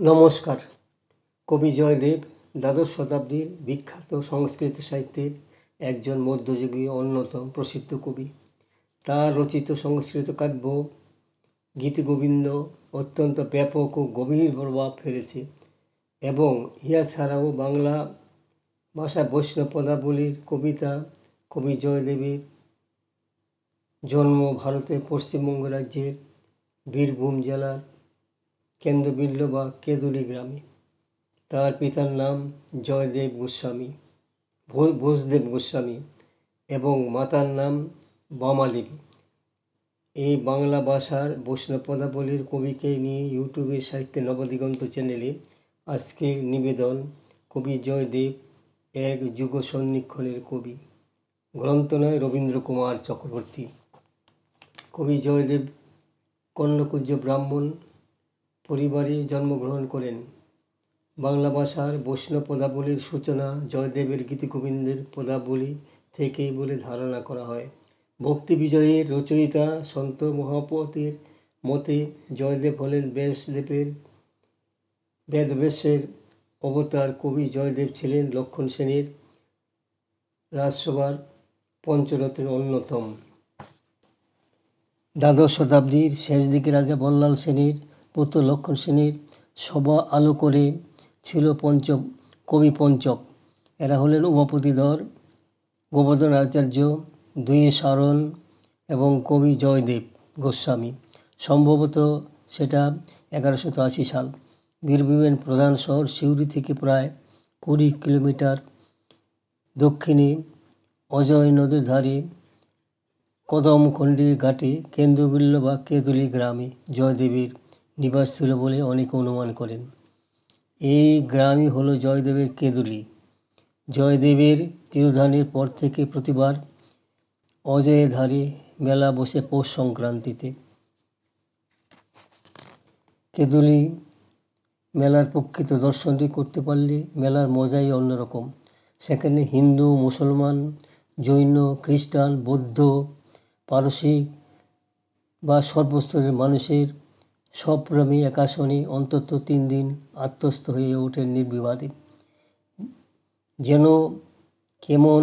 নমস্কার। কবি জয়দেব, দ্বাদশ শতাব্দীর বিখ্যাত সংস্কৃত সাহিত্যের একজন মধ্যযুগীয় অন্যতম প্রসিদ্ধ কবি। তার রচিত সংস্কৃত কাব্য গীতিগোবিন্দ অত্যন্ত ব্যাপক ও গভীর প্রভাব ফেলেছে এবং ইহা ছাড়াও বাংলা ভাষা বৈষ্ণব পদাবলীর কবিতা কবি জয়দেবের জন্ম ভারতের পশ্চিমবঙ্গ রাজ্যের বীরভূম জেলার কেন্দ্রবিল্ল বা কেদুলি গ্রামে। তার পিতার নাম জয়দেব গোস্বামী ভোজদেব গোস্বামী এবং মাতার নাম বামাদেবী। এই বাংলা ভাষার বৈষ্ণব পদাবলীর কবিকে নিয়ে ইউটিউবের সাহিত্যে নবদিগন্ত চ্যানেলে আজকের নিবেদন কবি জয়দেব, এক যুগ সন্নিক্ষণের কবি। গ্রন্থ নয়, রবীন্দ্র কুমার চক্রবর্তী। কবি জয়দেব কর্ণকুজ্জ ব্রাহ্মণ পরিবারে জন্মগ্রহণ করেন। বাংলা ভাষার বৈষ্ণব পদাবলীর সূচনা জয়দেবের গীতিগোবিন্দের পদাবলী থেকে বলে ধারণা করা হয়। ভক্তি বিজয়ের রচয়িতা সন্ত মহাপতের মতে জয়দেব হলেন ব্যাসদেবের বেদব্যাসের অবতার কবি জয়দেব ছিলেন লক্ষণ সেনের, রাজসভার পঞ্চরথের অন্যতম। দ্বাদশ শতাব্দীর শেষ দিকে রাজা বল্লাল সেনের পুত্র লক্ষণ সেনের সভা আলো করে ছিল পঞ্চ কবি পঞ্চক। এরা হলেন উমাপতিধর, গোবর্ধন আচার্য, দুই সারণ এবং কবি জয়দেব গোস্বামী। সম্ভবত সেটা এগারোশত আশি সাল। বীরভূমের প্রধান শহর সিউড়ি থেকে প্রায় কুড়ি কিলোমিটার দক্ষিণে অজয় নদীর ধারে কদমখণ্ডির ঘাটে কেন্দ্রবিল্ল বা কেদুলি গ্রামে জয়দেবের নিবাস ছিল বলে অনেকে অনুমান করেন। এই গ্রামই হলো জয়দেবের কেদুলি। জয়দেবের তিরোধানের পর থেকে প্রতিবার অজয়ের ধারে মেলা বসে পৌষ সংক্রান্তিতে। কেদুলি মেলার প্রকৃত দর্শনটি করতে পারলে মেলার মজাই অন্যরকম। সেখানে হিন্দু, মুসলমান, জৈন, খ্রিস্টান, বৌদ্ধ, পারসিক বা সর্বস্তরের মানুষের সপ্রমে একাশনী, অন্তত তিন দিন আত্মস্থ হয়ে ওঠেন নির্বিবাদে। যেন কেমন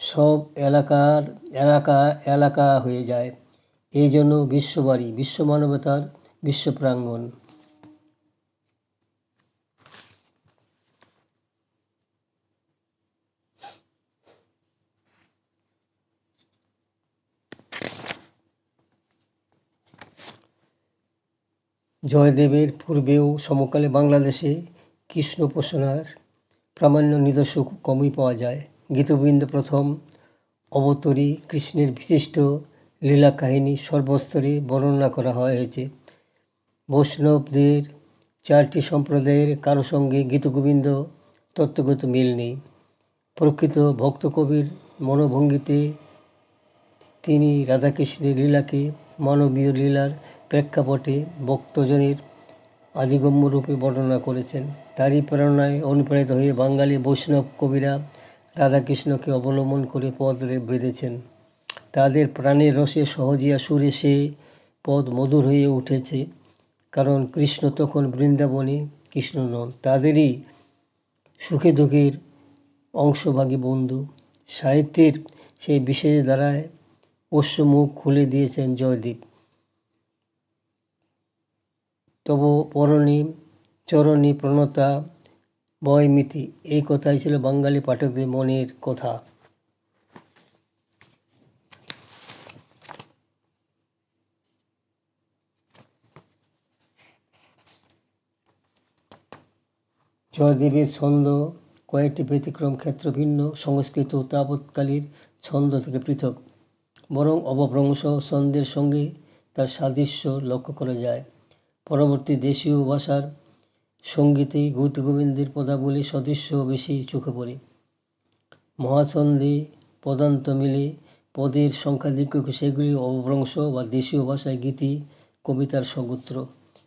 সব এলাকার এলাকা এলাকা হয়ে যায় এই জন্য বিশ্ববাড়ি বিশ্ব মানবতার বিশ্ব প্রাঙ্গণ জয়দেবের পূর্বেও সমকালে বাংলাদেশে কৃষ্ণ উপাসনার প্রামাণ্য নিদর্শন খুব কমই পাওয়া যায়। গীতবৃন্দ প্রথম, অবতরী কৃষ্ণের বিশিষ্ট লীলা কাহিনী সর্বস্তরে বর্ণনা করা হয়েছে। বৈষ্ণবদের চারটি সম্প্রদায়ের কারও সঙ্গে গীতগোবিন্দ তত্ত্বগত মিল নেই। প্রকৃত ভক্ত কবির মনোভঙ্গিতে তিনি রাধাকৃষ্ণের লীলাকে মানবীয় লীলার প্রেক্ষাপটে ভক্তজনের আদিগম্য রূপে বর্ণনা করেছেন। তারই প্রেরণায় অনুপ্রাণিত হয়ে বাঙালি বৈষ্ণব কবিরা রাধাকৃষ্ণকে অবলম্বন করে পদ বেঁধেছেন। তাদের প্রাণের রসে সহজিয়া সুরে সে পদ মধুর হয়ে উঠেছে, কারণ কৃষ্ণ তখন বৃন্দাবনে কৃষ্ণ নন। তাদেরই সুখে দুঃখের অংশভাগী বন্ধু। সাহিত্যের সেই বিশেষ ধারায় পোষ্য মুখ খুলে দিয়েছেন জয়দীপ। তব পরণী চরণী প্রণতা, বয়মিতি, এই কথাই ছিল বাঙালি পাঠকদের মনের কথা। জয়দেবের ছন্দ কয়েকটি ব্যতিক্রম ক্ষেত্র ভিন্ন, সংস্কৃত ও তাবৎকালীর ছন্দ থেকে পৃথক। বরং অবভ্রংশ ছন্দের সঙ্গে তার সাদৃশ্য লক্ষ্য করা যায়। পরবর্তী দেশীয় ভাষার সঙ্গীতে গৌতগোবিন্দের পদাবলী সদৃশ্য বেশি চোখে পড়ে। মহাছন্দে পদান্ত মিলে পদের সংখ্যাধিক্য সেগুলি অবভ্রংশ বা দেশীয় ভাষায় গীতি, কবিতার সগোত্র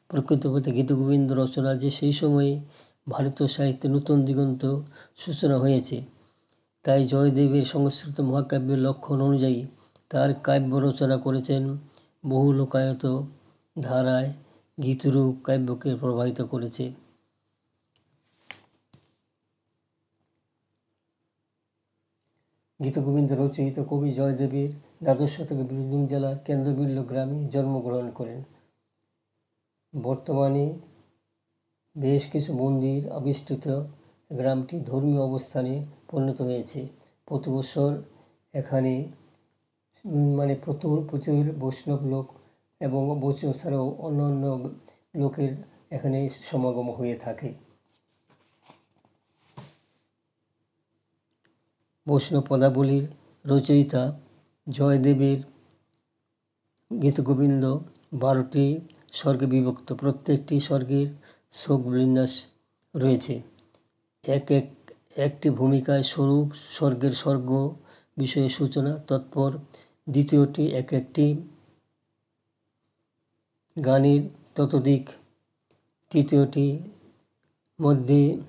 প্রকৃতপক্ষে গীতগোবিন্দ রচনা যে সেই সময়ে ভারতীয় সাহিত্যে নতুন দিগন্ত সূচনা হয়েছে, তাই জয়দেবের সংস্কৃত মহাকাব্যের লক্ষণ অনুযায়ী তার কাব্য রচনা করেছেন বহু লোকায়ত ধারায় গীতরূপ কাব্যকে প্রভাবিত করেছে। গীতগোবিন্দ রচিত কবি জয়দেবের দ্বাদশ শতকে বীরভূম জেলার কেন্দ্রবিল্ল গ্রামে জন্মগ্রহণ করেন। বর্তমানে বেশ কিছু মন্দির আবিষ্কৃত গ্রামটি ধর্মীয় অবস্থানে পরিণত হয়েছে। প্রতি বছর এখানে মানে প্রচুর প্রচুর বৈষ্ণব লোক এবং বৈষ্ণব ছাড়াও অন্য অন্য লোকের এখানে সমাগম হয়ে থাকে। বৈষ্ণব পদাবলীর রচয়িতা জয়দেবের গীতগোবিন্দ বারোটি স্বর্গে বিভক্ত, প্রত্যেকটি স্বর্গের শোক বিন্যাস রয়েছে। এক এক, একটি ভূমিকায় স্বরূপ স্বর্গের স্বর্গ বিষয়ে সূচনা, তৎপর দ্বিতীয়টি এক একটি গানের ততোধিক। তৃতীয়টি মধ্যে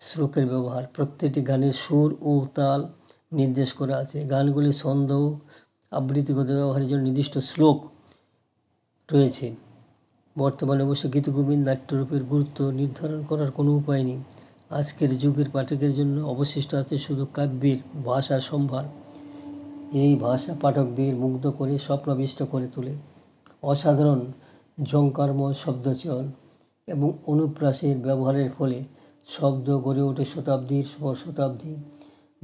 শ্লোকের ব্যবহার। প্রত্যেকটি গানের সুর ও তাল নির্দেশ করা আছে। গানগুলি ছন্দ আবৃত্তিগত ব্যবহারের জন্য নির্দিষ্ট শ্লোক রয়েছে। বর্তমানে অবশ্য গীতগোবিন্দ নাট্যরূপের গুরুত্ব নির্ধারণ করার কোনো উপায় নেই। আজকের যুগের পাঠকের জন্য অবশিষ্ট আছে শুধু কাব্যের ভাষার সম্ভার। এই ভাষা পাঠকদের মুগ্ধ করে, স্বপ্নাবিষ্ট করে তোলে। অসাধারণ ঝঙ্কারময় শব্দচয়ন এবং অনুপ্রাসের ব্যবহারের ফলে শব্দ গড়ে ওঠে শতাব্দীর শতাব্দী।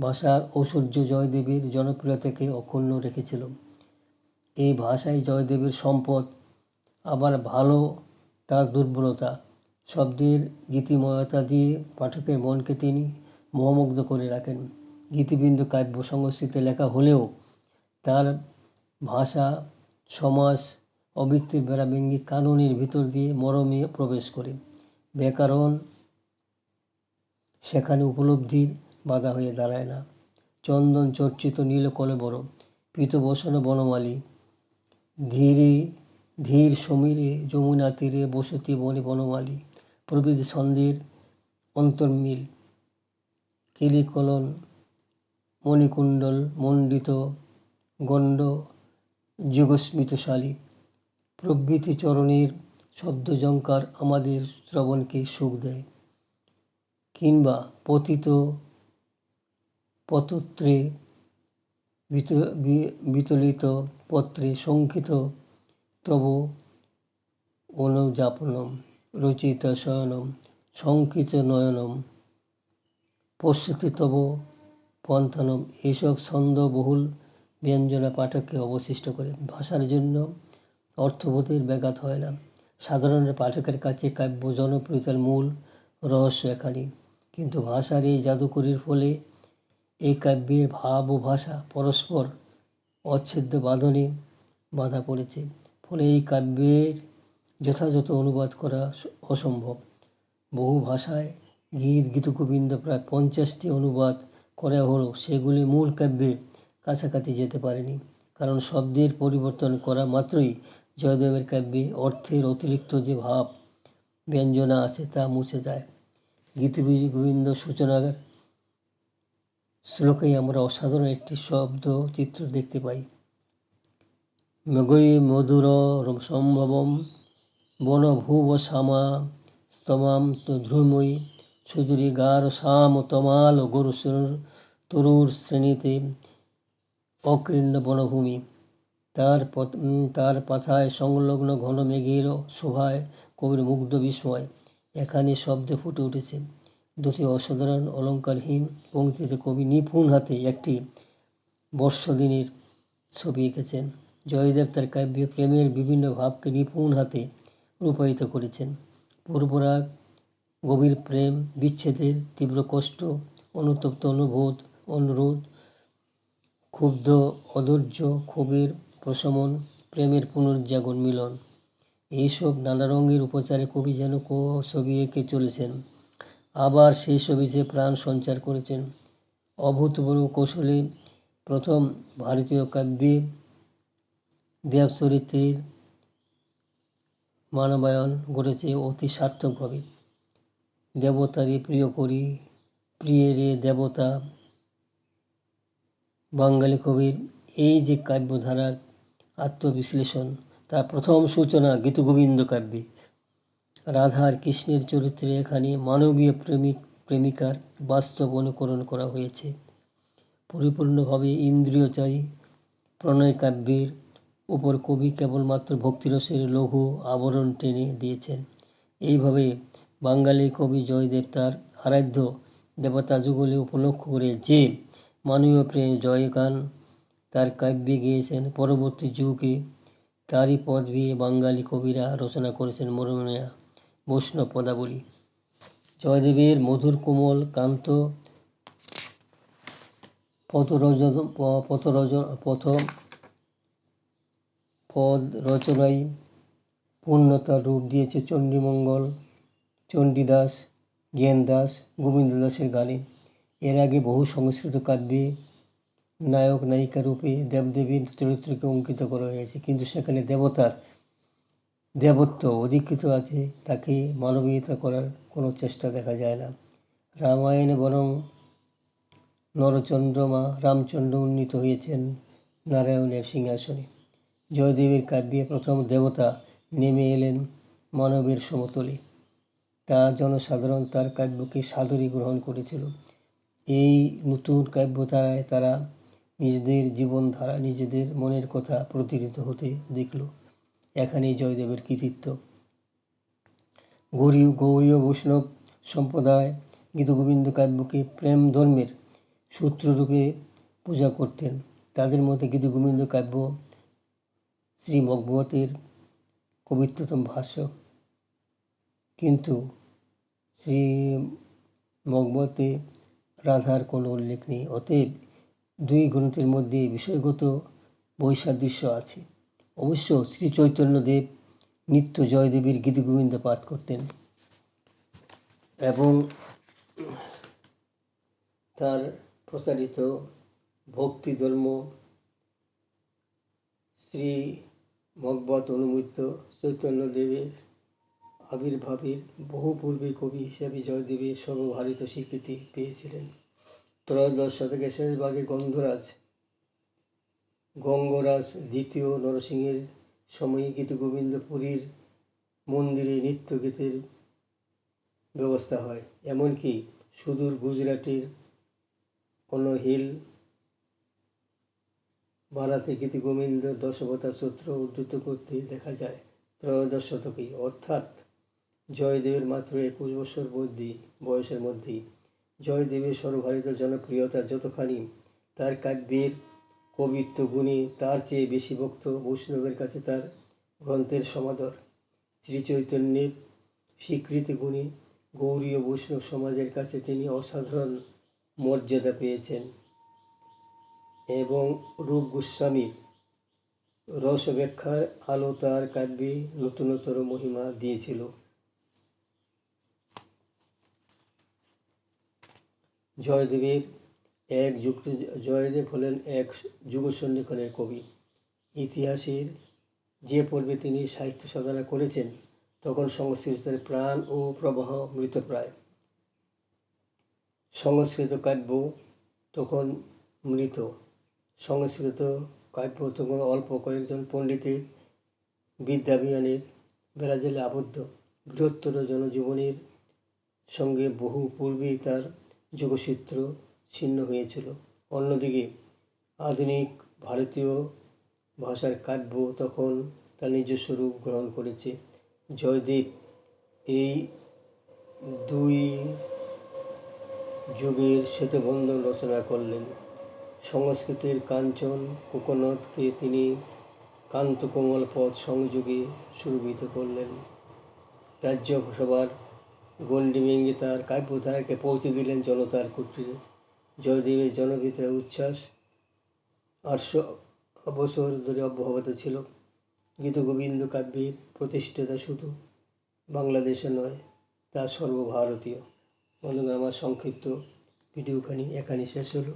ভাষার ঐশ্বর্য জয়দেবের জনপ্রিয়তাকে অক্ষুণ্ণ রেখেছিল। এই ভাষাই জয়দেবের সম্পদ। আবার ভালো তার দুর্বলতা। শব্দের গীতিময়তা দিয়ে পাঠকের মনকে তিনি মোহমুগ্ধ করে রাখেন। গীতিবিন্দু কাব্য সংস্কৃতে লেখা হলেও তার ভাষা, সমাজ অবৃত্তির বেড়াভেঙ্গি কানুনের ভিতর দিয়ে মরমে প্রবেশ করে। ব্যাকরণ সেখানে উপলব্ধির বাধা হয়ে দাঁড়ায় না। চন্দন চর্চিত নীল কলেবর পীতবসন বনমালী, ধীরে, ধীর সমীরে যমুনা তীরে বসতি বনে বনমালী, প্রভৃতি ছন্দের অন্তর্মিল, কিলিকলন, মণিকুণ্ডল, মণ্ডিত গণ্ড যুগস্মিতশালী। প্রভৃতি চরণের শব্দজঙ্কার আমাদের শ্রবণকে সুখ দেয়। কিংবা পতিত পতত্রে বিতলিত পত্রে শঙ্কিত তব অনুযাপনম রচিত শয়নম শঙ্কিত নয়নম পশ্যতি তব পন্থনম। এইসব ছন্দবহুল ব্যঞ্জনা পাঠককে অবশিষ্ট করে। ভাষার জন্য অর্থবোধের ব্যাঘাত হয় না। সাধারণ পাঠকের কাছে কাব্য জনপ্রিয়তার মূল রহস্য এখানে কিন্তু ভাষার এই জাদুকরির ফলে এই কাব্যের ভাব ও ভাষা পরস্পর অচ্ছেদ্য বাঁধনে বাঁধা পড়েছে। ফলে এই কাব্যের যথাযথ অনুবাদ করা অসম্ভব। বহু ভাষায় গীত, গীতগোবিন্দ প্রায় পঞ্চাশটি অনুবাদ করা হলো সেগুলি মূল কাব্যের কাছাকাছি যেতে পারেনি। কারণ শব্দের পরিবর্তন করা মাত্রই জয়দেবের কাব্যে অর্থের অতিরিক্ত যে ভাব, ব্যঞ্জনা আছে তা মুছে যায়। গীতবীর গোবিন্দ সূচনার শ্লোকেই আমরা অসাধারণ একটি শব্দ চিত্র দেখতে পাই। মগৈ মধুর সম্ভবম বনভুব শ্যামা স্তমাম ধ্রুময়ী সুদূরে গার শ্যাম তমাল গরু তরুর শ্রেণীতে অকৃণ্য বনভূমি। তার তার পাথায় সংলগ্ন ঘন মেঘের শোভায় কবির মুগ্ধ বিস্ময়। এখানে শব্দে ফুটে উঠেছে। দুটি অসাধারণ অলঙ্কারহীন পঙ্ক্তিতে কবি নিপুণ হাতে একটি বর্ষদিনের ছবি এঁকেছেন। জয়দেব তার কাব্যে প্রেমের বিভিন্ন ভাবকে নিপুণ হাতে রূপায়িত করেছেন। পূর্বরাগ গভীর প্রেম, বিচ্ছেদের, তীব্র কষ্ট, অনুতপ্ত অনুবোধ অনুরোধ ক্ষুব্ধ, অধৈর্য, ক্ষোভের প্রশমন, প্রেমের পুনর্জাগরণ মিলন। এইসব নানা রঙের উপচারে কবি যেন কো- ছবি এঁকে চলেছেন। আবার সেই ছবিতে প্রাণ সঞ্চার করেছেন। অভূতপূর্ব কৌশলে প্রথম ভারতীয় কাব্যে দেবচরিত্রের মানবায়ন ঘটেছে অতি সার্থকভাবে। দেবতারে প্রিয় করি প্রিয় রে দেবতা বাঙালি কবির এই যে কাব্যধারার আত্মবিশ্লেষণ, তার প্রথম সূচনা গীতগোবিন্দ কাব্যে। রাধা আর কৃষ্ণের চরিত্রে এখানে মানবীয় প্রেমিক, প্রেমিকার বাস্তব অনুকরণ করা হয়েছে। পরিপূর্ণভাবে ইন্দ্রিয়চারী প্রণয় কাব্যের উপর কবি কেবলমাত্র ভক্তিরসের লঘু আবরণ টেনে দিয়েছেন। এইভাবে বাঙালি কবি জয়দেব তার আরাধ্য দেবতা যুগলে উপলক্ষ করে যে মানবীয় প্রেম জয়গান, তার কাব্যে গিয়েছেন পরবর্তী যুগে তারই পদ দিয়ে বাঙালি কবিরা রচনা করেছেন মরুমিয়া বৈষ্ণব পদাবলী। জয়দেবের মধুর কোমল কান্ত পথরজ পথরজ পথ পদ রচনায় পূর্ণতার রূপ দিয়েছে চণ্ডীমঙ্গল, চণ্ডীদাস, জ্ঞানদাস গোবিন্দ দাসের গানে। এর আগে বহু সংস্কৃত কাব্যে নায়ক নায়িকা রূপে দেবদেবীর চরিত্রকে অঙ্কিত করা হয়েছে, কিন্তু সেখানে দেবতার দেবত্ব অধিকৃত আছে, তাকে মানবীয়তা করার কোনো চেষ্টা দেখা যায় না। রামায়ণে বরং নরচন্দ্রমা রামচন্দ্র উন্নীত হয়েছেন নারায়ণের সিংহাসনে। জয়দেবের কাব্যে প্রথম দেবতা নেমে এলেন মানবের সমতলে। তা জনসাধারণ তার কাব্যকে সাদরে গ্রহণ করেছিল। এই নতুন কাব্যধারায় তারা নিজেদের জীবনধারা, নিজেদের মনের কথা প্রতিষ্ঠিত হতে দেখল। এখানেই জয়দেবের কৃতিত্ব। গৌরী, গৌরীয় বৈষ্ণব সম্প্রদায় গীতগোবিন্দ কাব্যকে প্রেম ধর্মের সূত্ররূপে পূজা করতেন। তাদের মধ্যে গীতগোবিন্দ কাব্য শ্রী ভগবতের পবিত্রতম ভাষ্য। কিন্তু শ্রী মগবতে রাধার কোনো উল্লেখ নেই, অতএব দুই গ্রন্থের মধ্যে বিষয়গত বৈসাদৃশ্য আছে। অবশ্য শ্রী চৈতন্যদেব নিত্য জয়দেবীর গীতগোবিন্দ পাঠ করতেন এবং তার প্রচারিত ভক্তি ধর্ম শ্রী ভগবত অনুমিত চৈতন্যদেবের আবির্ভাবের বহু পূর্বে কবি হিসেবে জয়দেবের সর্বভারিত স্বীকৃতি পেয়েছিলেন। ত্রয়োদশ শতকের শেষ ভাগে গন্ধরাজ, গঙ্গরাজ দ্বিতীয় নরসিংহের সময়ে গীতগোবিন্দ পুরীর মন্দিরে নৃত্য গীতের ব্যবস্থা হয়। এমনকি সুদূর গুজরাটের অনহিল ভারতে গীতগোবিন্দ দশবতা সূত্র উদ্ধৃত করতে দেখা যায়। ত্রয়োদশ শতকে অর্থাৎ জয়দেবের মাত্র একুশ বছর বৈধি বয়সের মধ্যেই। জয়দেবের সর্বভারিত জনপ্রিয়তা যতখানি, তার কাব্যের কবিত্ব গুণে তার চেয়ে বেশি ভক্ত বৈষ্ণবের কাছে তার গ্রন্থের সমাদর। শ্রী চৈতন্যের স্বীকৃতি গুণে গৌরীয় বৈষ্ণব সমাজের কাছে তিনি অসাধারণ মর্যাদা পেয়েছেন এবং রূপ গোস্বামীর রসব্যাখ্যার আলো তার কাব্যে নতুনতর মহিমা দিয়েছিল। জয়দেবের এক যুক্ত, জয়দেব হলেন এক যুগসন্ধিক্ষণের কবি। ইতিহাসের যে পর্বে তিনি সাহিত্য সাধনা করেছেন, তখন সংস্কৃতের প্রাণ ও প্রবাহ মৃতপ্রায় সংস্কৃত কাব্য তখন মৃত। সংস্কৃত কাব্য তখন অল্প কয়েকজন পণ্ডিতের বিদ্যাভিমানের বেড়াজালে আবদ্ধ। বৃহত্তর জনজীবনের সঙ্গে বহু পূর্বেই তার যোগসূত্র ছিন্ন হয়েছিল। অন্যদিকে আধুনিক ভারতীয় ভাষার কাব্য তখন তার নিজস্ব রূপ গ্রহণ করেছে। জয়দেব এই দুই যুগের সেতুবন্ধন রচনা করলেন। সংস্কৃতের কাঞ্চন কোকোনদকে তিনি কান্তকোমল পথ সংযোগে সুরভিত করলেন। রাজ্যসভার গণ্ডি ভেঙে তার কাব্যধারাকে পৌঁছে দিলেন জনতার কুটিরে জয়দেবের জনপ্রিয়তার উচ্ছ্বাস। আটশো বছর ধরে অব্যাহত ছিল। গীতগোবিন্দ কাব্যের প্রতিষ্ঠাতা শুধু বাংলাদেশে নয়, তা সর্বভারতীয়। বন্ধুগণ, আমার সংক্ষিপ্ত ভিডিওখানি এখানে শেষ হলো।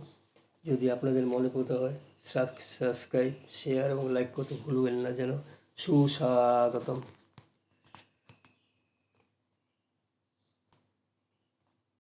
যদি আপনাদের মনে কোথাও হয়, সাবস্ক্রাইব, শেয়ার এবং লাইক করতে ভুলবেন না যেন। সুস্বাগতম।